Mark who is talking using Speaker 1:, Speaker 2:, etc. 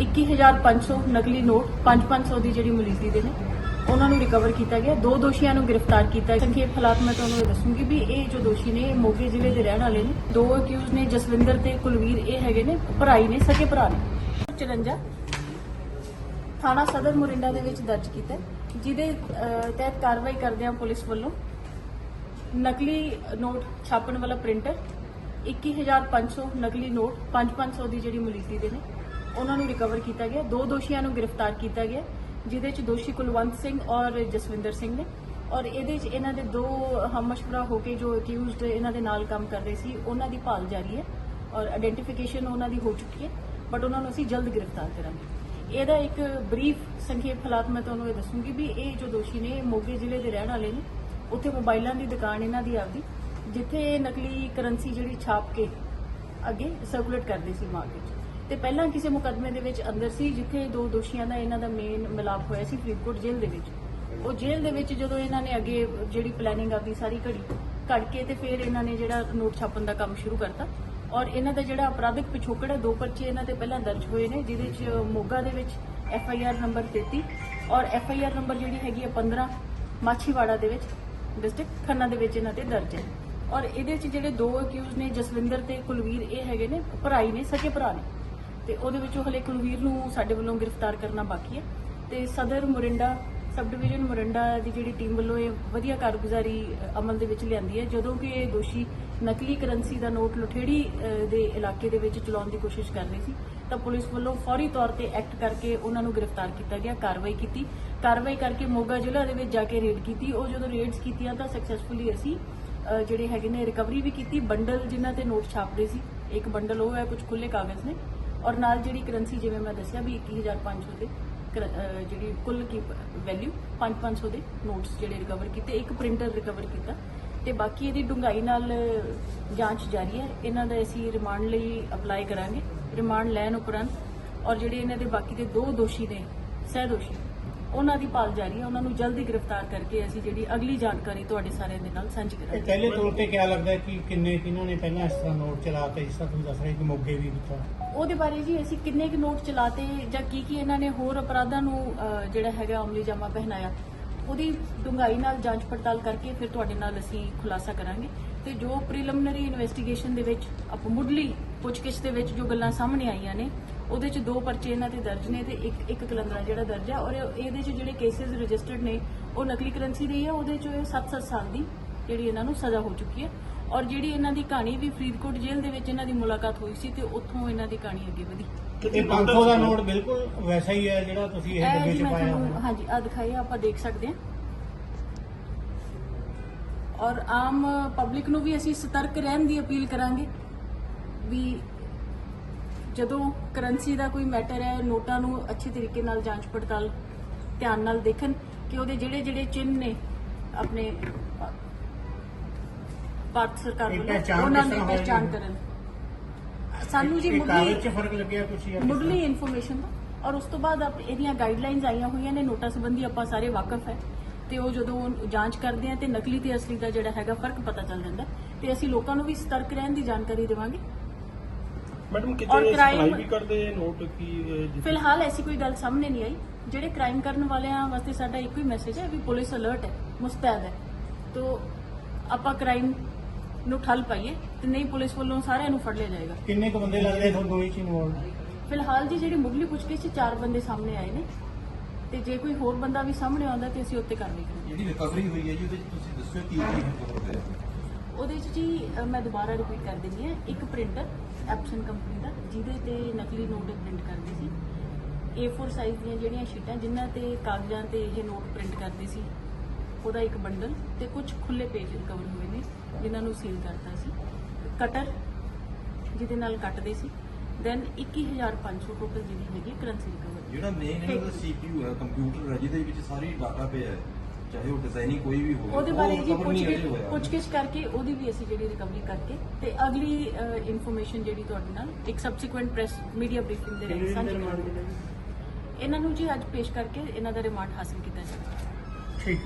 Speaker 1: 21500 ਨਕਲੀ ਨੋਟ 5-500 ਦੀ ਜਿਹੜੀ ਮਲੀਜ਼ੀ ਦੇ ਨੇ, ਉਹਨਾਂ ਨੂੰ ਰਿਕਵਰ ਕੀਤਾ ਗਿਆ। ਦੋ ਦੋਸ਼ੀਆਂ ਨੂੰ ਗ੍ਰਿਫਤਾਰ ਕੀਤਾ ਗਿਆ। ਸੰਖੇਪ ਹਾਲਾਤ ਮੈਂ ਤੁਹਾਨੂੰ ਦੱਸੂਗੀ ਵੀ ਇਹ ਜੋ ਦੋਸ਼ੀ ਨੇ ਮੋਗੇ ਜ਼ਿਲ੍ਹੇ ਦੇ ਰਹਿਣ ਵਾਲੇ ਨੇ। ਦੋ ਅਕਿਊਜ਼ ਨੇ, ਜਸਵਿੰਦਰ ਤੇ ਕੁਲਵੀਰ, ਇਹ ਹੈਗੇ ਨੇ ਭਰਾਈ ਨੇ ਸਕੇ ਭਰਾ ਨੇ। 54 ਥਾਣਾ ਸਦਰ ਮੁਰਿੰਡਾ ਦੇ ਵਿੱਚ ਦਰਜ ਕੀਤਾ ਜਿਹਦੇ ਤਹਿਤ ਕਾਰਵਾਈ ਕਰਦਿਆਂ ਪੁਲਿਸ ਵੱਲੋਂ। ਨਕਲੀ ਨੋਟ ਛਾਪਣ ਵਾਲਾ ਪ੍ਰਿੰਟਰ 21500 ਨਕਲੀ ਨੋਟ 5500 ਦੀ ਜਿਹੜੀ ਮਲੀਜ਼ੀ ਦੇ ਨੇ। ਉਹਨਾਂ ਨੂੰ ਰਿਕਵਰ ਕੀਤਾ ਗਿਆ। ਦੋ ਦੋਸ਼ੀਆਂ ਨੂੰ ਗ੍ਰਿਫਤਾਰ ਕੀਤਾ ਗਿਆ, ਜਿਹਦੇ ਚ ਦੋਸ਼ੀ ਕੁਲਵੰਤ ਸਿੰਘ ਔਰ ਜਸਵਿੰਦਰ ਸਿੰਘ ਨੇ। ਔਰ ਇਹਦੇ ਚ ਇਹਨਾਂ ਦੇ ਦੋ ਹਮਸ਼ਵਰਾ ਹੋ ਕੇ ਜੋ ਅਕਿਊਜ਼ਡ ਇਹਨਾਂ ਦੇ ਨਾਲ ਕੰਮ ਕਰ ਰਹੇ ਸੀ, ਉਹਨਾਂ ਦੀ ਭਾਲ ਜਾਰੀ ਹੈ ਔਰ ਆਇਡੈਂਟੀਫਿਕੇਸ਼ਨ ਉਹਨਾਂ ਦੀ ਹੋ ਚੁੱਕੀ ਹੈ ਬਟ ਉਹਨਾਂ ਨੂੰ ਅਸੀਂ ਜਲਦ ਗ੍ਰਿਫਤਾਰ ਕਰਾਂਗੇ। ਇਹਦਾ ਇੱਕ ਬਰੀਫ ਸੰਖੇਪ ਹਾਲਾਤ ਮੈਂ ਤੁਹਾਨੂੰ ਇਹ ਦੱਸੂਗੀ ਵੀ ਇਹ ਜੋ ਦੋਸ਼ੀ ਨੇ ਮੋਗੇ ਜ਼ਿਲ੍ਹੇ ਦੇ ਰਹਿਣ ਵਾਲੇ ਨੇ। ਉੱਥੇ ਮੋਬਾਈਲਾਂ ਦੀ ਦੁਕਾਨ ਇਹਨਾਂ ਦੀ ਆਪਦੀ, ਜਿੱਥੇ ਇਹ ਨਕਲੀ ਕਰੰਸੀ ਜਿਹੜੀ ਛਾਪ ਕੇ ਅੱਗੇ ਸਰਕੂਲੇਟ ਕਰਦੇ ਸੀ ਮਾਰਕੀਟ 'ਚ। ਤੇ ਪਹਿਲਾਂ ਕਿਸੇ ਮੁਕੱਦਮੇ ਦੇ ਵਿੱਚ ਅੰਦਰ ਸੀ, ਜਿੱਥੇ ਦੋ ਦੋਸ਼ੀਆਂ ਦਾ ਇਹਨਾਂ ਦਾ ਮੇਨ ਮਿਲਾਪ ਹੋਇਆ ਸੀ, ਫਰੀਦਕੋਟ ਜੇਲ੍ਹ ਦੇ ਵਿੱਚ। ਉਹ ਜੇਲ੍ਹ ਦੇ ਵਿੱਚ ਜਦੋਂ ਇਹਨਾਂ ਨੇ ਅੱਗੇ ਜਿਹੜੀ ਪਲੈਨਿੰਗ ਆਪਦੀ ਸਾਰੀ ਘੜੀ ਘੜ ਕੇ ਤੇ ਫਿਰ ਇਹਨਾਂ ਨੇ ਜਿਹੜਾ ਨੋਟ ਛਾਪਣ ਦਾ ਕੰਮ ਸ਼ੁਰੂ ਕਰਤਾ। ਔਰ ਇਹਨਾਂ ਦਾ ਜਿਹੜਾ ਅਪਰਾਧਿਕ ਪਿਛੋਕੜ ਹੈ, ਦੋ ਪਰਚੇ ਇਹਨਾਂ ਤੇ ਪਹਿਲਾਂ ਦਰਜ ਹੋਏ ਨੇ, ਜਿਹਦੇ ਚ ਮੋਗਾ ਦੇ ਵਿੱਚ ਐਫ ਆਈ ਆਰ ਨੰਬਰ 33 ਔਰ ਐਫ ਆਈ ਆਰ ਨੰਬਰ ਜਿਹੜੀ ਹੈਗੀ ਹੈ 15 ਮਾਛੀਵਾੜਾ ਦੇ ਵਿੱਚ ਡਿਸਟ੍ਰਿਕਟ ਖੰਨਾ ਦੇ ਵਿੱਚ ਇਹਨਾਂ ਤੇ ਦਰਜ ਹੈ। ਔਰ ਇਹਦੇ ਚ ਜਿਹੜੇ ਦੋ ਅਕਿਊਜ਼ ਨੇ, ਜਸਵਿੰਦਰ ਤੇ ਕੁਲਵੀਰ, ਇਹ ਹੈਗੇ ਨੇ ਭਰਾਈ ਨੇ, ਸਕੇ ਭਰਾ ਨੇ। ਤੇ ਉਹਦੇ ਵਿੱਚੋਂ ਹਲੇ ਕੁਲਵੀਰ ਨੂੰ ਸਾਡੇ ਵੱਲੋਂ ਗ੍ਰਿਫਤਾਰ ਕਰਨਾ ਬਾਕੀ ਹੈ। ਤੇ ਸਦਰ ਮੋਰਿੰਡਾ, ਸਬ ਡਿਵੀਜ਼ਨ ਮੋਰਿੰਡਾ ਦੀ ਜਿਹੜੀ ਟੀਮ ਵੱਲੋਂ ਇਹ ਵਧੀਆ ਕਾਰਗੁਜ਼ਾਰੀ ਅਮਲ ਦੇ ਵਿੱਚ ਲਿਆਂਦੀ ਹੈ। ਜਦੋਂ ਕਿ ਇਹ ਦੋਸ਼ੀ ਨਕਲੀ ਕਰੰਸੀ ਦਾ ਨੋਟ ਲੁਠੇੜੀ ਦੇ ਇਲਾਕੇ ਦੇ ਵਿੱਚ ਚਲਾਉਣ ਦੀ ਕੋਸ਼ਿਸ਼ ਕਰ ਰਹੇ ਸੀ, ਤਾਂ ਪੁਲਿਸ ਵੱਲੋਂ ਫੌਰੀ ਤੌਰ ਤੇ ਐਕਟ ਕਰਕੇ ਉਹਨਾਂ ਨੂੰ ਗ੍ਰਿਫਤਾਰ ਕੀਤਾ ਗਿਆ, ਕਾਰਵਾਈ ਕੀਤੀ। ਕਾਰਵਾਈ ਕਰਕੇ ਮੋਗਾ ਜ਼ਿਲ੍ਹਾ ਦੇ ਵਿੱਚ ਜਾ ਕੇ ਰੇਡ ਕੀਤੀ। ਉਹ ਜਦੋਂ ਰੇਡਸ ਕੀਤੀਆਂ ਤਾਂ ਸਕਸੈਸਫੁਲੀ ਅਸੀਂ ਜਿਹੜੇ ਹੈਗੇ ਨੇ ਰਿਕਵਰੀ ਵੀ ਕੀਤੀ। ਬੰਡਲ ਜਿਨ੍ਹਾਂ ਤੇ ਨੋਟ ਛਾਪਦੇ ਸੀ, ਇੱਕ ਬੰਡਲ ਉਹ ਹੈ, ਕੁਝ ਖੁੱਲੇ ਕਾਗਜ਼ ਨੇ। ਔਰ ਨਾਲ ਜਿਹੜੀ ਕਰੰਸੀ, ਜਿਵੇਂ ਮੈਂ ਦੱਸਿਆ ਵੀ 21500 ਦੇ ਕਰ- ਜਿਹੜੀ ਕੁੱਲ ਕੀ ਵੈਲਿਊ 5500 ਦੇ ਨੋਟਸ ਜਿਹੜੇ ਰਿਕਵਰ ਕੀਤੇ, ਇੱਕ ਪ੍ਰਿੰਟਰ ਰਿਕਵਰ ਕੀਤਾ ਤੇ ਬਾਕੀ ਇਹਦੀ ਡੂੰਘਾਈ ਨਾਲ ਜਾਂਚ ਜਾਰੀ ਹੈ। ਇਹਨਾਂ ਦਾ ਅਸੀਂ ਰਿਮਾਂਡ ਲਈ ਅਪਲਾਈ ਕਰਾਂਗੇ। ਰਿਮਾਂਡ ਲੈਣ ਉਪਰੰਤ ਔਰ ਜਿਹੜੇ ਇਹਨਾਂ ਦੇ ਬਾਕੀ ਦੇ ਦੋ ਦੋਸ਼ੀ ਨੇ ਸਹਿ ਦੋਸ਼ੀ ਉਹਨਾਂ ਦੀ ਭਾਲ ਜਾਰੀ ਹੈ। ਉਹਨਾਂ ਨੂੰ ਜਲਦੀ ਗ੍ਰਿਫਤਾਰ ਕਰਕੇ ਅਸੀਂ ਜਿਹੜੀ ਅਗਲੀ ਜਾਣਕਾਰੀ ਤੁਹਾਡੇ ਸਾਰਿਆਂ ਦੇ ਨਾਲ ਸਾਂਝੀ ਕਰਾਂਗੇ।
Speaker 2: ਪਹਿਲੇ ਤੌਰ ਤੇ ਕਿਆ ਲੱਗਦਾ ਕਿ ਕਿੰਨੇ ਕਿਹਨਾਂ ਨੇ ਪਹਿਲਾਂ ਇਸ ਤਰ੍ਹਾਂ ਨੋਟ ਚਲਾਤੇ ਜਿਸ ਤਰ੍ਹਾਂ ਤੁਸੀਂ ਦੱਸ ਰਹੇ ਕਿ ਮੋਗੇ ਵੀ ਕੀਤਾ
Speaker 1: ਉਹਦੇ ਬਾਰੇ ਜੀ ਅਸੀਂ ਕਿੰਨੇ ਕੁ ਨੋਟ ਚਲਾਤੇ ਜਾਂ ਕੀ ਕੀ ਇਹਨਾਂ ਨੇ ਹੋਰ ਅਪਰਾਧਾਂ ਨੂੰ ਜਿਹੜਾ ਹੈਗਾ ਅਮਲੀ ਜਾਮਾ ਪਹਿਨਾਇਆ ਉਹਦੀ ਡੂੰਘਾਈ ਨਾਲ ਜਾਂਚ ਪੜਤਾਲ ਕਰਕੇ ਫਿਰ ਤੁਹਾਡੇ ਨਾਲ ਅਸੀਂ ਖੁਲਾਸਾ ਕਰਾਂਗੇ। ਤੇ ਜੋ ਪ੍ਰੀਲਿਮਿਨਰੀ ਇਨਵੈਸਟੀਗੇਸ਼ਨ ਦੇ ਵਿੱਚ ਅਪ ਮੁੱਢਲੀ ਪੁੱਛਗਿੱਛ ਦੇ ਵਿੱਚ ਜੋ ਗੱਲਾਂ ਸਾਹਮਣੇ ਆਈਆਂ ਨੇ ਉਹਦੇ ਚ ਦੋ ਪਰਚੇ ਇਹਨਾਂ ਤੇ ਦਰਜ ਨੇ ਤੇ ਇੱਕ ਇੱਕ ਕਲੰਦਰਾ ਜਿਹੜਾ ਦਰਜ ਹੈ ਔਰ ਇਹ- ਇਹਦੇ ਚ ਜਿਹੜੇ ਕੇਸਿਸ ਰਜਿਸਟਰਡ ਨੇ ਉਹ ਨਕਲੀ ਕਰੰਸੀ ਦੇ ਹੀ ਹੈ ਉਹਦੇ ਚ 7-7 ਸਾਲ ਦੀ ਜਿਹੜੀ ਇਹਨਾਂ ਨੂੰ ਸਜ਼ਾ ਹੋ ਚੁੱਕੀ ਹੈ ਔਰ ਜਿਹੜੀ ਇਹਨਾਂ ਦੀ ਕਹਾਣੀ ਵੀ ਫਰੀਦਕੋਟ ਜੇਲ੍ਹ ਦੇ ਵਿੱਚ ਇਹਨਾਂ ਦੀ ਮੁਲਾਕਾਤ ਹੋਈ ਸੀ ਤੇ ਉੱਥੋਂ ਇਹਨਾਂ ਦੀ ਕਹਾਣੀ ਅੱਗੇ ਵਧੀ।
Speaker 2: ਇਹ 500 ਦਾ ਨੋਟ ਬਿਲਕੁਲ ਵੈਸਾ ਹੀ ਹੈ ਜਿਹੜਾ ਤੁਸੀਂ ਇਹ ਡੱਬੇ 'ਚ ਪਾਇਆ ਹੋਇਆ।
Speaker 1: ਹਾਂਜੀ ਆ ਦਿਖਾਈ ਆਪਾਂ ਦੇਖ ਸਕਦੇ ਹਾਂ ਔਰ ਆਮ ਪਬਲਿਕ ਨੂੰ ਵੀ ਅਸੀਂ ਸਤਰਕ ਰਹਿਣ ਦੀ ਅਪੀਲ ਕਰਾਂਗੇ ਵੀ ਜਦੋਂ ਕਰੰਸੀ ਦਾ ਕੋਈ ਮੈਟਰ ਹੈ ਨੋਟਾਂ ਨੂੰ ਅੱਛੇ ਤਰੀਕੇ ਨਾਲ ਜਾਂਚ ਪੜਤਾਲ ਧਿਆਨ ਨਾਲ ਦੇਖਣ ਕਿ ਉਹਦੇ ਜਿਹੜੇ ਜਿਹੜੇ ਚਿੰਨ੍ਹ ਨੇ ਆਪਣੇ ਭਾਰਤ ਸਰਕਾਰ ਵੱਲੋਂ ਉਹਨਾਂ ਦੀ
Speaker 2: ਹੋਏਗੀ?
Speaker 1: ਕਰਨ। ਸਾਨੂੰ ਜੀ ਮੁੱਢਲੀ
Speaker 2: ਫ਼ਰਕ ਲੱਗਿਆ ਜਾਂ ਕਿਸ
Speaker 1: ਮੁੱਢਲੀ? ਇਨਫੋਰਮੇਸ਼ਨ ਦਾ। ਔਰ ਉਸ ਤੋਂ ਬਾਅਦ ਆਪ ਇਹਦੀਆਂ ਗਾਈਡਲਾਈਨਸ ਆਈਆਂ ਹੋਈਆਂ ਨੇ ਨੋਟਾਂ ਸੰਬੰਧੀ ਆਪਾਂ ਸਾਰੇ ਵਾਕਿਫ ਹੈ। ਤੇ ਉਹ ਜਦੋਂ ਜਾਂਚ ਕਰਦੇ ਆ ਤੇ ਨਕਲੀ ਤੇ ਅਸਲੀ ਦਾ ਜਿਹੜਾ ਹੈਗਾ ਫ਼ਰਕ ਪਤਾ ਚੱਲ ਜਾਂਦਾ ਤੇ ਅਸੀਂ ਲੋਕਾਂ ਨੂੰ ਵੀ ਸਤਰਕ ਰਹਿਣ ਦੀ ਜਾਣਕਾਰੀ ਦੇਵਾਂਗੇ।
Speaker 3: ਮੈਡਮ
Speaker 1: ਔਰ
Speaker 3: ਕਿਤੇ
Speaker 1: crime-
Speaker 3: ਸਪਲਾਈ ਵੀ ਕਰਦੇ ਨੋਟ ਕੀ
Speaker 1: ਫਿਲਹਾਲ ਐਸੀ ਕੋਈ ਗੱਲ ਸਾਹਮਣੇ ਨਹੀਂ ਆਈ। ਜਿਹੜੇ ਕ੍ਰਾਈਮ ਕਰਨ ਵਾਲਿਆਂ ਵਾਸਤੇ ਸਾਡਾ ਇੱਕੋ ਹੀ ਮੈਸੇਜ ਹੈ ਵੀ ਪੁਲਿਸ ਅਲਰਟ ਹੈ ਮੁਸਤੈਦ ਹੈ। ਤੋਂ ਆਪਾਂ ਕ੍ਰਾਈਮ ਨੂੰ ਠੱਲ ਪਾਈਏ ਤੇ ਨਹੀਂ ਪੁਲਿਸ ਵੱਲੋਂ ਸਾਰਿਆਂ ਨੂੰ ਫੜ ਲਿਆ ਜਾਏਗਾ।
Speaker 2: ਕਿੰਨੇ ਕੁ ਬੰਦੇ ਲੱਗਦੇ ਤੁਹਾਨੂੰ ਦੋਈ ਚ ਇਨਵੋਲਵ
Speaker 1: ਫਿਲਹਾਲ ਜੀ ਜਿਹੜੀ ਮੁੱਢਲੀ ਪੁੱਛਗਿੱਛ 'ਚ ਚਾਰ ਬੰਦੇ ਸਾਹਮਣੇ ਆਏ ਨੇ। ਤੇ ਜੇ ਕੋਈ ਹੋਰ ਬੰਦਾ ਵੀ ਸਾਹਮਣੇ ਆਉਂਦਾ ਤੇ ਅਸੀਂ ਉੱਤੇ ਕਾਰਵਾਈ ਕਰਾਂਗੇ।
Speaker 4: ਜਿਹੜੀ ਰਿਕਵਰੀ ਹੋਈ ਹੈ ਜੀ ਉਹਦੇ ਵਿੱਚ ਤੁਸੀਂ ਦੱਸਿਓ ਕੀ ਕੀ
Speaker 1: ਉਹਦੇ 'ਚ ਜੀ ਮੈਂ ਦੁਬਾਰਾ ਰਿਪੀਟ ਕਰ ਦਿੰਦੀ ਹਾਂ। ਇੱਕ ਪ੍ਰਿੰਟਰ ਐਪਸਨ ਕੰਪਨੀ ਦਾ ਜਿਹਦੇ ਤੇ ਨਕਲੀ ਨੋਟ ਪ੍ਰਿੰਟ ਕਰਦੇ ਸੀ। A4 ਸਾਈਜ਼ ਦੀਆਂ ਜਿਹੜੀਆਂ ਸ਼ੀਟਾਂ ਜਿਨ੍ਹਾਂ ਤੇ ਕਾਗਜ਼ਾਂ ਤੇ ਇਹ ਨੋਟ ਪ੍ਰਿੰਟ ਕਰਦੇ ਸੀ ਉਹਦਾ ਇੱਕ ਬੰਡਲ ਤੇ ਕੁਝ ਖੁੱਲੇ ਪੇਜ ਰਿਕਵਰ ਹੋਏ ਨੇ ਜਿਨ੍ਹਾਂ ਨੂੰ ਸੀਲ ਕਰਤਾ ਸੀ। ਕਟਰ ਜਿਹਦੇ ਨਾਲ ਕੱਟਦੇ ਸੀ। ਦੈਨ 21500 ਟੋਟਲ ਜਿਹੜੀ ਹੈਗੀ ਕਰੰਸੀ ਰਿਕਵਰ
Speaker 4: ਜਿਹੜਾ ਮੇਨ ਇਹਨਾਂ ਦਾ CPU ਹੈ ਕੰਪਿਊਟਰ ਹੈ ਜਿਹਦੇ ਵਿੱਚ ਸਾਰੀ ਡਾਟਾ ਪਿਆ ਹੈ। ਚਾਹੇ ਉਹ ਡਿਜ਼ਾਈਨਿੰਗ ਕੋਈ ਵੀ ਹੋਵੇ
Speaker 1: ਉਹਦੇ ਬਾਰੇ ਜੀ ਪੁੱਛਗਿੱਛ। ਪੁੱਛਗਿੱਛ ਕਰਕੇ ਉਹਦੀ ਵੀ ਅਸੀਂ ਜਿਹੜੀ ਰਿਕਵਰੀ ਕਰਕੇ ਤੇ ਅਗਲੀ ਇਨਫੋਰਮੇਸ਼ਨ ਜਿਹੜੀ ਤੁਹਾਡੇ ਨਾਲ ਇੱਕ ਸਬਸੀਕੁਐਂਟ ਪ੍ਰੈਸ ਮੀਡੀਆ ਬਰੀਫਿੰਗ ਦੇ ਰਾਹੀਂ ਸਾਂਝੀ ਕਰਾਂਗੇ। ਇਹਨਾਂ ਨੂੰ ਜੀ ਅੱਜ ਪੇਸ਼ ਕਰਕੇ ਇਹਨਾਂ ਦਾ ਰਿਮਾਂਡ ਹਾਸਲ ਕੀਤਾ ਜਾਵੇਗਾ
Speaker 2: ਠੀਕ।